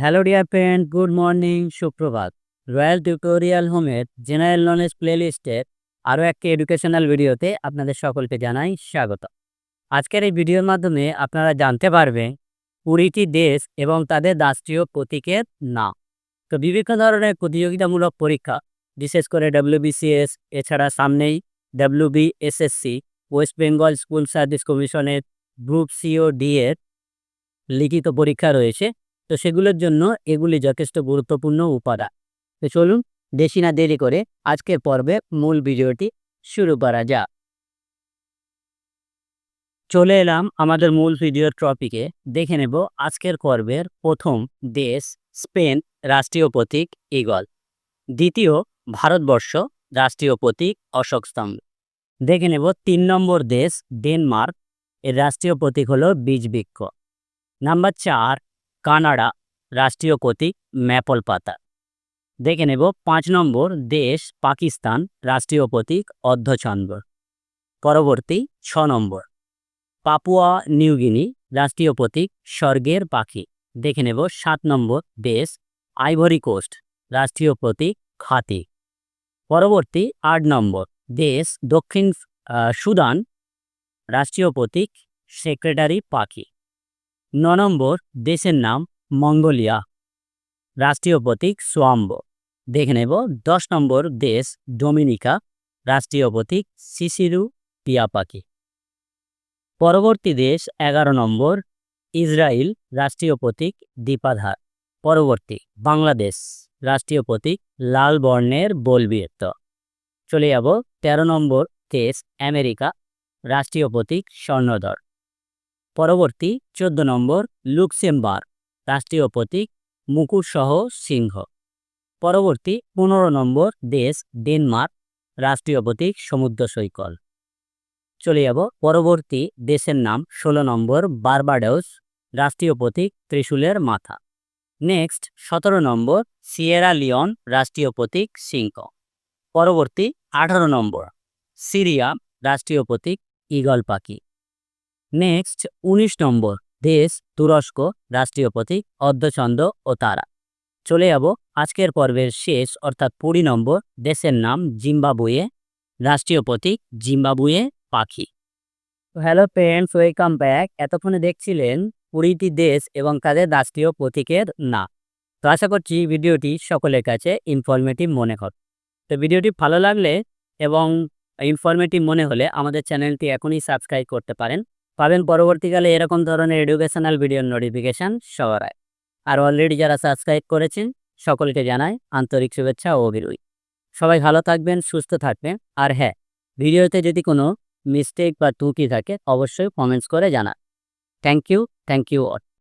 Hello dear friend good morning সুপ্রভাত royal tutorial হোমের general knowledge প্লেলিস্টের আরও একটি এডুকেশনাল ভিডিওতে আপনাদের সকলকে জানাই স্বাগত। আজকের এই ভিডিওর মাধ্যমে আপনারা জানতে পারবেন কুড়িটি দেশ এবং তাদের রাষ্ট্রীয় প্রতীকের নাম। তো বিভিন্ন ধরনের প্রতিযোগিতামূলক পরীক্ষা, বিশেষ করে ডাব্লিউবিসিএস এছাড়া সামনেই WBSSC West Bengal school service কমিশনের গ্রুপ সিও ডি এর লিখিত পরীক্ষা রয়েছে। তো সেগুলোর জন্য এগুলি যথেষ্ট গুরুত্বপূর্ণ উপাদান। তো চলুন বেশি না দেরি করে আজকের পর্বে মূল ভিডিওটি শুরু করা যাক। চলে এলাম আমাদের মূল ভিডিওর টপিকে দেখে নেব আজকের পর্বের প্রথম দেশ স্পেন রাষ্ট্রীয় প্রতীক ইগল দ্বিতীয় ভারতবর্ষ রাষ্ট্রীয় প্রতীক অশোক স্তম্ভ। দেখে নেব তিন নম্বর দেশ ডেনমার্ক। এর রাষ্ট্রীয় প্রতীক হলো বীজবৃক্ষ। নাম্বার চার কানাডা, রাষ্ট্রীয় প্রতীক ম্যাপল পাতা। দেখে নেব পাঁচ নম্বর, দেশ, পাকিস্তান, রাষ্ট্রীয় প্রতীক অর্ধচন্দ্র পরবর্তী, ছ নম্বর। পাপুয়া নিউগিনি রাষ্ট্রীয় প্রতীক স্বর্গের পাখি। দেখে নেব সাত নম্বর, দেশ, আইভরি কোস্ট, রাষ্ট্রীয় প্রতীক খাতি। পরবর্তী, আট নম্বর, দেশ, দক্ষিণ সুদান, রাষ্ট্রীয় প্রতীক সেক্রেটারি পাখি। ন নম্বর, দেশের নাম মঙ্গোলিয়া। রাষ্ট্রীয় প্রতীক সোয়াম্ব। দেখে নেব, দশ নম্বর দেশ ডোমিনিকা, রাষ্ট্রীয় প্রতীক সিসিরু টিয়া পাখি পরবর্তী দেশ এগারো নম্বর ইসরায়েল রাষ্ট্রীয় প্রতীক দীপাধার পরবর্তী, বাংলাদেশ, রাষ্ট্রীয় প্রতীক লাল বর্ণের বলবীরত্ব চলে যাব, তেরো নম্বর দেশ আমেরিকা, রাষ্ট্রীয় প্রতীক স্বর্ণধর পরবর্তী চোদ্দ নম্বর লুক্সেমবার্গ, রাষ্ট্রীয় প্রতীক মুকুটসহ সিংহ। পরবর্তী পনেরো নম্বর দেশ ডেনমার্ক, রাষ্ট্রীয় প্রতীক সমুদ্র সৈকল চলে যাব পরবর্তী দেশের নাম ষোলো নম্বর বারবাডোস, রাষ্ট্রীয় প্রতীক ত্রিশূলের মাথা। নেক্সট সতেরো নম্বর সিয়েরা লিওন, রাষ্ট্রীয় প্রতীক সিংহ। পরবর্তী আঠারো নম্বর সিরিয়া, রাষ্ট্রীয় প্রতীক ঈগল পাখি। নেক্সট উনিশ নম্বর। দেশ, তুরস্ক, রাষ্ট্রীয় প্রতীক, অর্ধচন্দ্র ও তারা। চলে যাব আজকের পর্বের শেষ, অর্থাৎ কুড়ি নম্বর। দেশের নাম জিম্বাবুয়ে, রাষ্ট্রীয় প্রতীক জিম্বাবুয়ে পাখি। হ্যালো ফ্রেন্ডস ওয়েলকাম ব্যাক এতক্ষণে দেখছিলেন কুড়িটি দেশ এবং তাদের রাষ্ট্রীয় প্রতীকের না তো আশা করছি ভিডিওটি সকলের কাছে ইনফরমেটিভ মনে হবে। তো ভিডিওটি ভালো লাগলে এবং ইনফরমেটিভ মনে হলে আমাদের চ্যানেলটি এখনই সাবস্ক্রাইব করতে পারেন। পাবেন পরবর্তীকালে এরকম ধরনের এডুকেশনাল ভিডিওর নোটিফিকেশান সবার। আর অলরেডি যারা সাবস্ক্রাইব করেছেন, সকলকে জানাই আন্তরিক শুভেচ্ছা ও অভিরুই সবাই ভালো থাকবেন, সুস্থ থাকবেন। আর হ্যাঁ ভিডিওতে যদি কোনো মিস্টেক বা ত্রুটি থাকে, অবশ্যই কমেন্টস করে জানা thank you thank you all